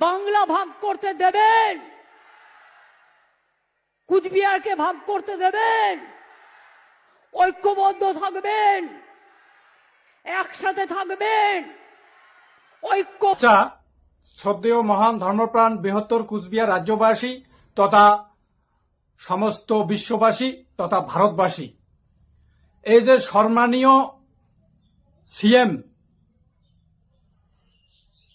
বাংলা ভাগ করতে দেবেন। কুচবিহারকে ভাগ করতে দেবেন। ঐক্যবদ্ধ থাকবেন। একসাথে থাকবেন। ঐক্য আচ্ছা শ্রদ্ধেয় মহান ধর্মপ্রাণ বৃহত্তর কুচবিহার রাজ্যবাসী তথা সমস্ত বিশ্ববাসী তথা ভারতবাসী, এই যে সম্মানীয় সিএম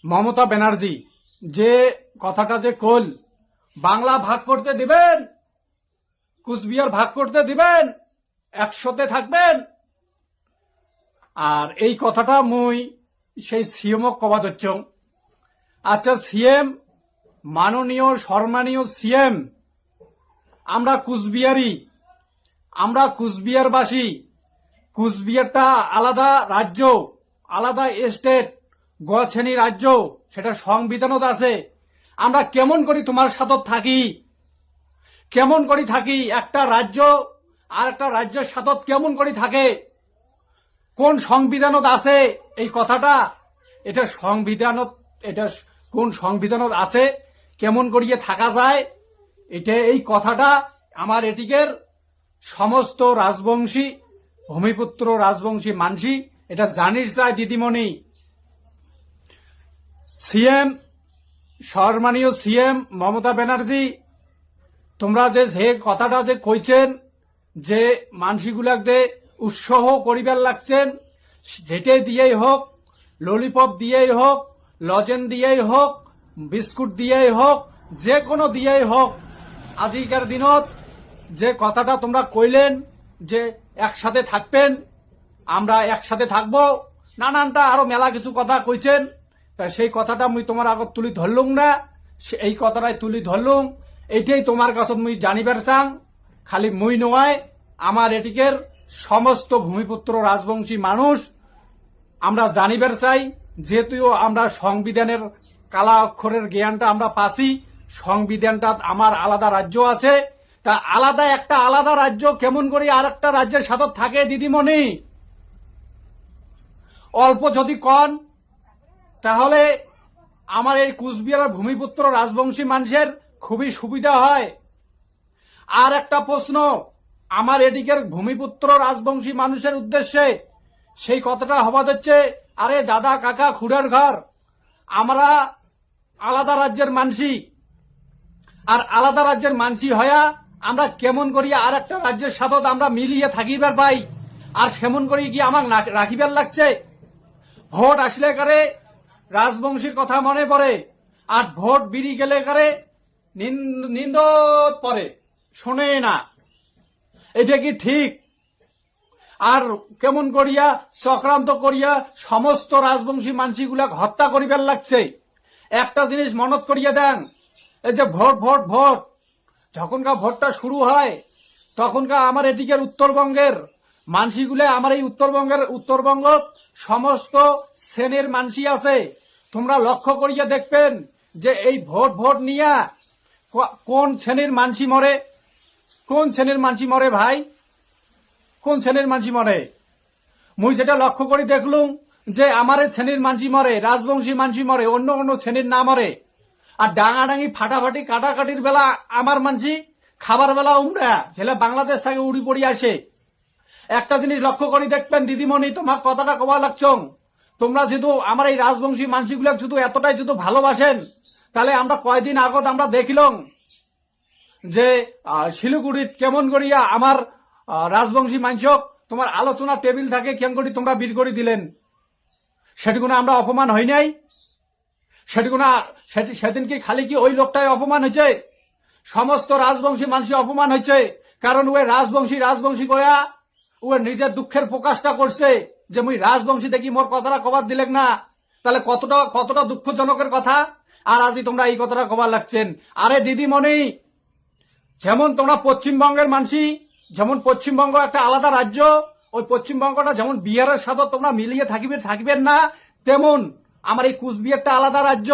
মমতা ব্যানার্জি যে কথাটা যে কল, বাংলা ভাগ করতে দিবেন, কুচবিহার ভাগ করতে দিবেন একসাথে থাকবেন। আর এই কথাটা মুই সেই সিএমক কবা ধরছ আচ্ছা সিএম, মাননীয়, সম্মানীয় সিএম, আমরা কুচবিহারি, আমরা কুচবিহারবাসী, কুচবিহারটা আলাদা রাজ্য, আলাদা স্টেট গছেনি রাজ্য সেটা সংবিধানত আছে। আমরা কেমন করি তোমার সাথে থাকি? কেমন করি থাকি? একটা রাজ্য আর একটা রাজ্যের সাথে কেমন করি থাকে? কোন সংবিধানত আছে এই কথাটা? এটা সংবিধানত, এটা কোন সংবিধানত আছে? কেমন করিয়ে থাকা যায়? এটা এই কথাটা আমার এটিকের সমস্ত রাজবংশী, ভূমিপুত্র রাজবংশী মানসি, এটা জানির চায় দিদিমণি। সিএম সম্মানীয় সিএম মমতা ব্যানার্জি, তোমরা যে যে কথাটা যে কইছেন, যে মানসিগুলাকে উৎসাহ করিবার লাগছেন, যেটে দিয়েই হোক ললিপপ দিয়েই হোক লজেন দিয়েই হোক, বিস্কুট দিয়েই হোক, যে কোনো দিয়েই হোক, আজিকার দিনত যে কথাটা তোমরা কইলেন, যে একসাথে থাকবেন, আমরা একসাথে থাকব, নানানটা আরও মেলা কিছু কথা কইছেন তা সেই কথাটা মুই তোমার আগত তুলি ধরলুম না। এই কথাটাই তুলি ধরলুম। এটাই তোমার কাছে মুই জানিবার চাং। খালি মুই নয়, আমার এটিকের সমস্ত ভূমিপুত্র রাজবংশী মানুষ, আমরা জানিবার চাই, যেহেতু আমরা সংবিধানের কালা অক্ষরের জ্ঞানটা আমরা পাছি সংবিধানটা আমার আলাদা রাজ্য আছে। তা আলাদা একটা আলাদা রাজ্য কেমন করে আর একটা রাজ্যের সাথে থাকে দিদিমণি? অল্প যদি কন তাহলে আমার এই কুচবিহারের ভূমিপুত্র রাজবংশী মানুষের খুবই সুবিধা হয়। আর একটা প্রশ্ন, আমার এদিকের ভূমিপুত্র রাজবংশী মানুষের উদ্দেশ্যে সেই কথাটা হবা হচ্ছে, আরে দাদা, কাকা, খুড়ের ঘর, আমরা আলাদা রাজ্যের মানসি, আর আলাদা রাজ্যের মানসি হয়া আমরা কেমন করি আর একটা রাজ্যের সাথে আমরা মিলিয়ে থাকিবার পাই, আর সেমন করি কি আমার রাখিবার লাগছে? ভোট আসলে কারে রাজবংশীর কথা মনে পড়ে, আর ভোট বিড়ি গেলে কারে নিন্দ পরে শোনে না। এটা কি ঠিক? আর কেমন করিয়া, চক্রান্ত করিয়া সমস্ত রাজবংশী মানসিগুলা হত্যা করিবার লাগছে? একটা জিনিস মনত করিয়া দেন, এই যে ভোট ভোট ভোট। যখনকার ভোটটা শুরু হয়, তখনকার আমার এদিকের উত্তরবঙ্গের মানসিগুলো আমার এই উত্তরবঙ্গের উত্তরবঙ্গ সমস্ত শ্রেণির মানসি আছে। তোমরা লক্ষ্য করিয়া দেখবেন যে এই ভোট ভোট নিয়া কোন শ্রেণির মানসি মরে? কোন শ্রেণির মানসি মরে ভাই? কোন শ্রেণির মানসি মরে? মুই যেটা লক্ষ্য করি দেখলুম যে আমার শ্রেণির মানসি মরে, রাজবংশী মানসি মরে, অন্য অন্য শ্রেণির না মরে। আর ডাঙাডাঙি ফাটাফাটি কাটাকাটির বেলা আমার মানসি খাবার বেলা উমরা ছেলে বাংলাদেশ থেকে উড়ি পড়ি আসে। একটা জিনিস লক্ষ্য করি, দেখবেন দিদিমণি, তোমার কথাটা কবা লাগছং। তোমরা যেহেতু আমার এই রাজবংশী মানসিগুলো শুধু এতটাই শুধু ভালোবাসেন, তাহলে আমরা কয়দিন আগত আমরা দেখিলাম যে শিলিগুড়িত কেমন করিয়া আমার রাজবংশী মাংসক তোমার আলোচনা টেবিল থাকে, কেমন করি তোমরা বীর করে দিলেন। সেটুকুনা আমরা অপমান হই নাই। সেটুকুনা সেটি সেদিন কি খালি কি ওই লোকটাই অপমান হয়েছে সমস্ত রাজবংশী মানুষ অপমান হয়েছে কারণ ওই রাজবংশী রাজবংশী কয়া ও নিজের দুঃখের প্রকাশটা করছে যে মুই রাজবংশী দেখি মোর কথাটা কবার দিলেন না? তাহলে কতটা কতটা দুঃখজনকের কথা? আর আজই তোমরা এই কথাটা কবার লাগছেন। আরে দিদিমণি, যেমন তোমরা পশ্চিমবঙ্গের মানসি, যেমন পশ্চিমবঙ্গ একটা আলাদা রাজ্য, ওই পশ্চিমবঙ্গটা যেমন বিহারের সাথে তোমরা মিলিয়ে থাকিবে, থাকবেন না, তেমন আমার এই কুচবিহারটা আলাদা রাজ্য।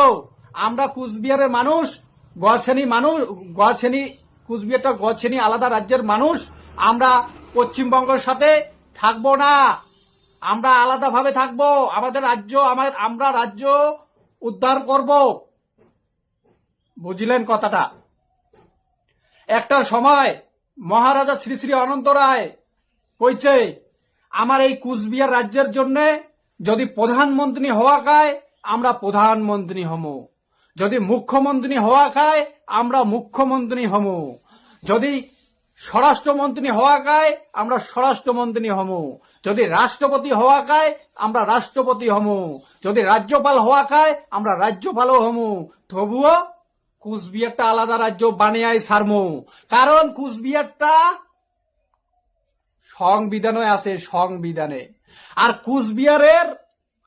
আমরা কুচবিহারের মানুষ গছেনি মানুষ গছেনি কুচবিহারটা গছেনি আলাদা রাজ্যের মানুষ। আমরা পশ্চিমবঙ্গের সাথে থাকব না। আমরা আলাদাভাবে থাকব। আমাদের রাজ্য, আমার, আমরা রাজ্য উদ্ধার করব। বুঝলেন কথাটা? একটা সময় মহারাজা শ্রী শ্রী অনন্ত রায় কইছে, আমার এই কুচবিহার রাজ্যের জন্য যদি প্রধানমন্ত্রী হওয়া খায়, আমরা প্রধানমন্ত্রী হমু। যদি মুখ্যমন্ত্রী হওয়া খায়, আমরা মুখ্যমন্ত্রী হমু। যদি স্বরাষ্ট্রমন্ত্রী হওয়া খায় আমরা স্বরাষ্ট্রমন্ত্রী হমু। যদি রাষ্ট্রপতি হওয়া খায় আমরা রাষ্ট্রপতি হমু। যদি রাজ্যপাল হওয়া খায় আমরা রাজ্যপালও হমু। তবুও কুচবিহারটা আলাদা রাজ্য বানিয়াই সারমু। কারণ কুচবিহারটা সংবিধানে আছে, সংবিধানে। আর কুচবিহারের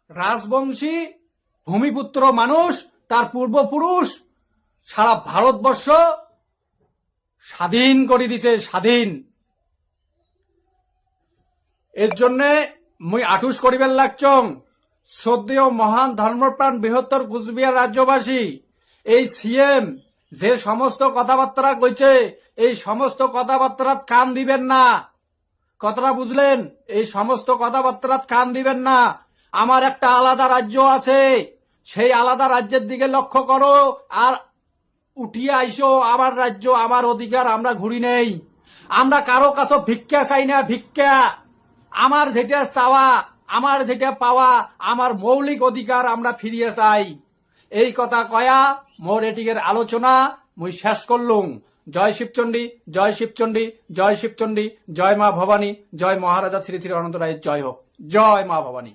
রাজবংশী ভূমিপুত্র মানুষ, তার পূর্বপুরুষ সারা ভারতবর্ষ স্বাধীন করে দিছে স্বাধীন। এর জন্যে মুই আটুস করিবার লাগছং শ্রদ্ধেয় মহান ধর্মপ্রাণ বৃহত্তর কুচবিহার রাজ্যবাসী, এই সিএম যে সমস্ত কথাবার্তা কইছে, এই সমস্ত কথাবার্তা কান দিবেন না। কথাটা বুঝলেন? এই সমস্ত কথাবার্তা কান দিবেন না। আমার একটা আলাদা রাজ্য আছে, সেই আলাদা রাজ্যের দিকে লক্ষ্য করো, আর উঠিয়ে আইসো, আমার রাজ্য, আমার অধিকার, আমরা ঘুরি নেই। আমরা কারও কাছে ভিক্ষা চাই না, ভিক্ষা। আমার যেটা চাওয়া, আমার যেটা পাওয়া, আমার মৌলিক অধিকার আমরা ফিরিয়ে চাই। এই কথা কয়া মোর এটিকের আলোচনা মুই শেষ করলুম। জয় শিবচণ্ডী জয় শিবচণ্ডী জয় শিবচণ্ডী, জয় মা ভবানী, জয় মহারাজা শ্রী শ্রী অনন্ত রায়ের জয় হোক। জয় মা ভবানী।